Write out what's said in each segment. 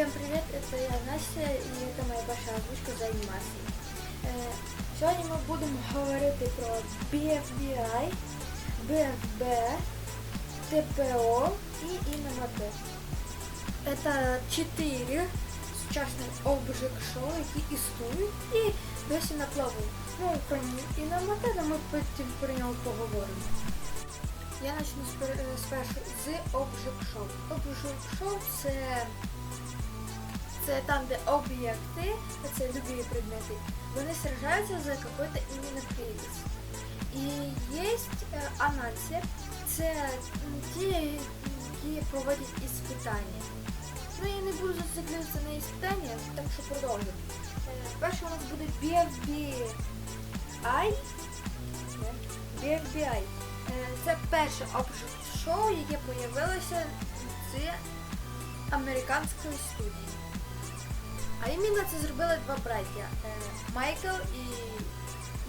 Всем привет, это я Настя і це моя перша озвучка за анімації. Е, сьогодні ми будемо говорити про BFBI, BFB, ТПО і ІНМТ. Це чотири сучасні обжиг шоу, які існують і досі на плаву. Ну, крім ІНМТ, ми потім про нього поговоримо. Я почну спер- спершу з обжиг шоу. Обжиг шоу це це там, де об'єкти, це любі предмети, вони сражаються за какой-то именно приз. І є е, це ті, які проводять іспитання. Ну я не буду зациклюватися на іспитання, так що продовжуємо. Е, Перше у нас буде BFBI. BFBI. Е, Це перше обшоу, яке з'явилося з американської студії. А іменно це зробили два браття е, Майкл і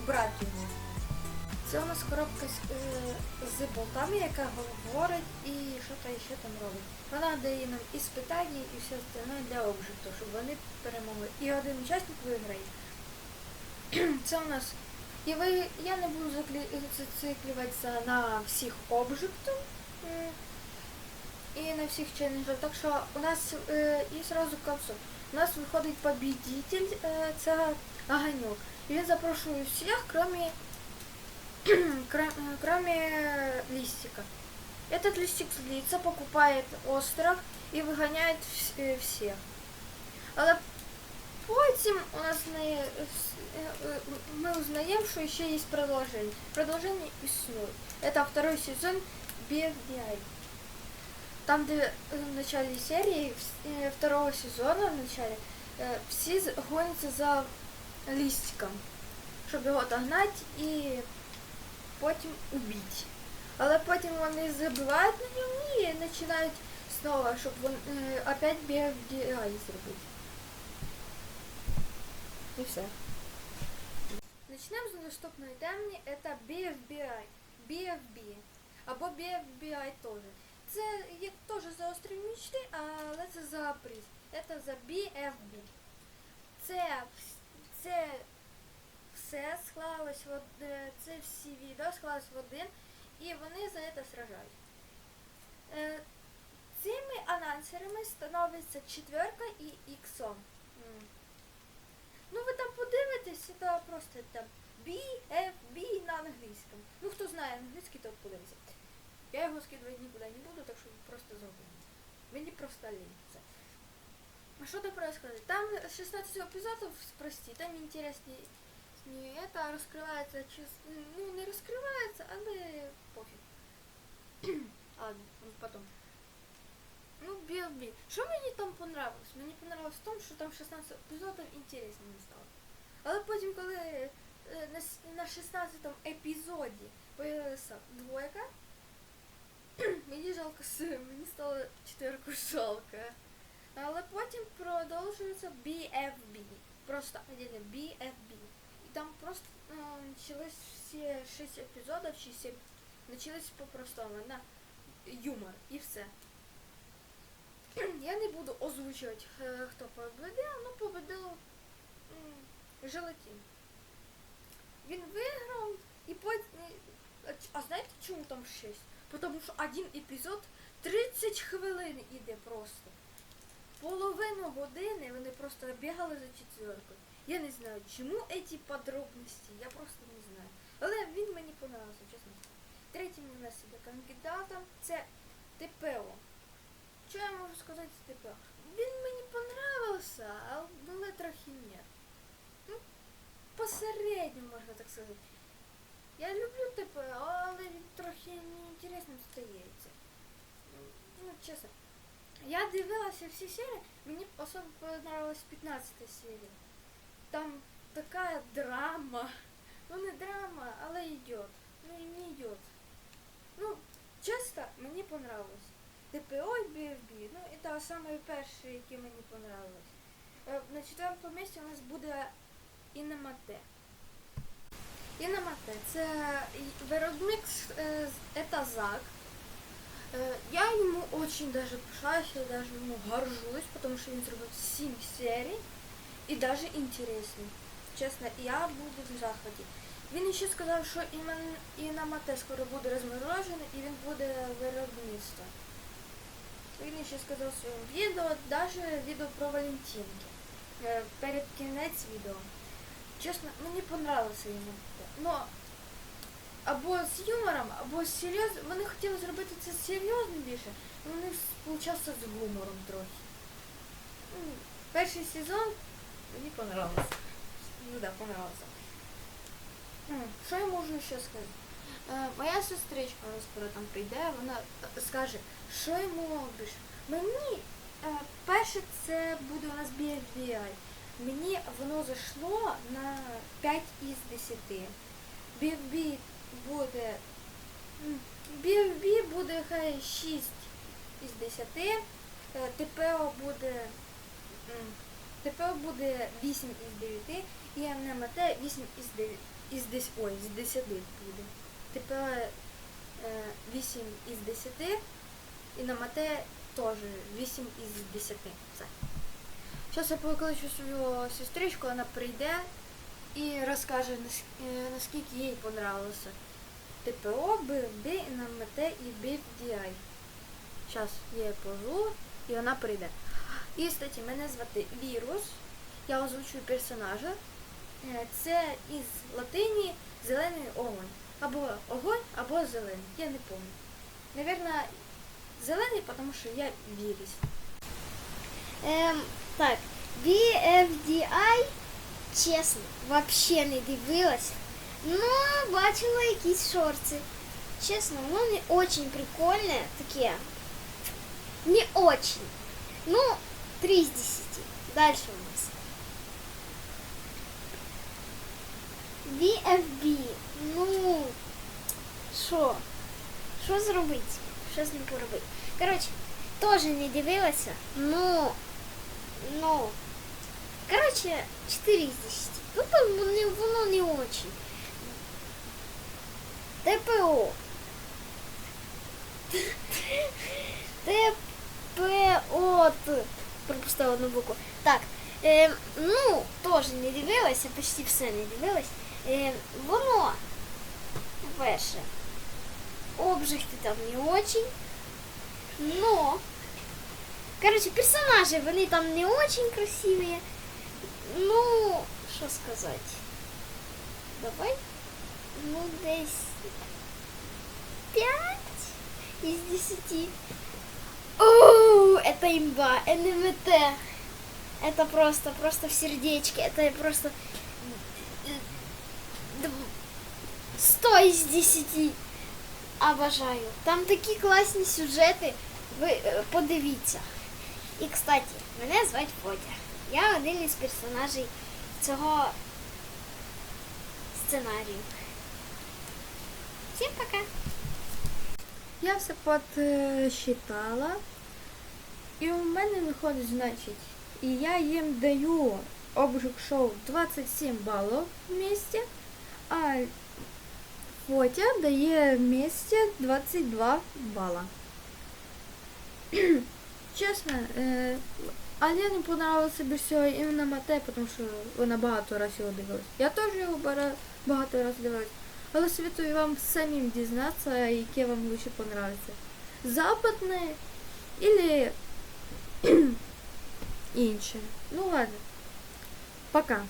брат його. Це у нас коробка з, з болтами, яка говорить і що то ще там робить. Вона дає нам і спитання, і все остальне для обжиту, щоб вони перемогли. І один учасник виграє. Це у нас. І ви, я не буду зациклюватися на всіх обжитах і на всіх челленджах. Так що у нас е, і сразу к концу. У нас виходить победитель, е, це Огонек. І він запрошує всіх, кроме, кра- е, кроме листика. Этот листик злится, покупает остров и выгоняет вс- э, всех. Але потім у нас не, е, с- е, е, ми узнаємо, що ще є продовження. Продовження існує. Это второй сезон BFBI. Там, где э, в начале серии, в- э, второго сезона, в начале, э, все з- гонятся за листиком, щоб його догнати і потім убити. Але потім вони забивають на ньому і починають знову, щоб він е, опять BFDI зробити. І все. Почнемо з наступної теми, це BFBI. BFB. Або BFBI теж. Це як теж за мічти, але це за приз. Це за BFB. Це, це все склалось в е, це всі відео склалось в один, і вони за це сражають. Е, Цими анонсерами становиться четверка і іксом. Ну ви там подивитесь, це просто там BFB на англійському. Ну хто знає англійський, то подивиться. Я його скидувати нікуди не буду, так що просто зробимо. Мені просто лень. А що там происходит? Там 16 епізодів, прости, там інтересні не это розкривається чис- ну не розкривається, але пофіг. Ладно, ну, потом. Ну, BFB. Що мені там понравилось? Мені понравилось в тому, що там 16 епізодів інтересно не стало. Але потім, коли е, на 16 епізоді появилася двойка, мені жалко с- мені стало четверку жалко. Але потім продовжується BFB. Просто отдельно BFB. І там просто е, началось всі 6 епізодів чи 7 начались по-простому на юмор і все. Я не буду озвучувати, е, хто победив, ну победив Желатин. Він виграв і потім. А знаєте чому там 6? Тому що один епізод 30 хвилин іде просто. Половину години вони просто бігали за четверкою. Я не знаю, чому ці подробності, я просто не знаю. Але він мені понравився, чесно. Третім у нас іде кандидатом це ТПО. Що я можу сказати з ТПО? Він мені понравився, але трохи ні. Ну, посередньо, можна так сказати. Я люблю ТПО, але він трохи неінтересно стається. Ну, чесно. Я дивилася всі серії, мені особо понравилась 15 серія. Там такая драма. Ну не драма, але йдет. Ну і не йдет. Ну, чесно, мені понравилось. ТПО і BFB. Ну, і це саме перше, яке мені понравилось. Е, На четвертому місці у нас буде Інамате. Інамате це виробник це ЗАК. Е, Я йому очень даже пишаюсь, я даже йому горжусь, тому що він зробив 7 серій і даже інтересні. Чесно, я буду в захваті. Він ще сказав, що імен, і на мате скоро буде розморожений і він буде виробництво. Він ще сказав в своєму відео, навіть відео про Валентинки. Е, Перед кінець відео. Чесно, мені понравилося йому. Ну, або з юмором, або з серйозним. Вони хотіли зробити це серйозно більше, але вони вийшло з гумором трохи. Ну, Перший сезон мені понравився. Ну да, понравився. Що я можу ще сказати? Е, моя сестричка скоро там прийде, вона е, скаже, що йому більше. Мені е, перше це буде у нас BFBI. Мені воно зайшло на 5 із 10. BFB буде. BFB буде хай 6 із 10. е, ТПО буде. м, буде 8 із 9 і МНМТ 8 із 9 із 10, ой, з 10 буде. Е, 8 із 10 і на мате теж 8 із 10. Все. Зараз я покличу свою сестричку, вона прийде і розкаже, нас- е, наскільки їй понравилося. ТПО, БФБ, НМТ і BFDI. Зараз я її і вона прийде. І, кстати, мене звати Вірус. Я озвучую персонажа. Е, Це із латині зелений огонь. Або огонь, або зелений. Я не пам'ятаю. Наверное, зелений, тому що я вірус. Ем, так, BFDI, чесно, вообще не дивилася. Ну, бачила якісь шорти. Чесно, воно не очень прикольне таке. Не очень. Ну, 3 из 10. Дальше у нас. BFB. Ну, що? Що зробити? Що з ним поробити? Коротше, теж не дивилася. Ну, ну, короче, 4 из 10. Ну, там воно не очень. ТПО. ТПО. Пропустила одну букву. Так, е, ну, теж не дивилася, почти все не дивилась. Е, воно, перше, обжигти там не очень. Но Короче, персонажи, вони там не очень красивые. Ну, що сказати? Давай. Ну, десь 5 из 10. Оу, это имба, НМТ. Это просто, просто в сердечке. Это просто э, дв- 100 из 10. Обожаю. Там такі класні сюжети. Ви е, подивіться. І, кстати, мене звать Фотя. Я один із персонажей цього сценарію. Всім пока! Я все подсчитала. І у мене виходить, значить, і я їм даю обжиг шоу 27 балів в місті, а Фотя дає в місті 22 бала. Чесно, е, але не понравилося все іменно Мате, тому що вона багато разів його дивилась. Я теж його багато разів дивилась. Але советую вам самим дізнатися, яке вам лучше понравится. Западне или інше. Ну ладно. Пока.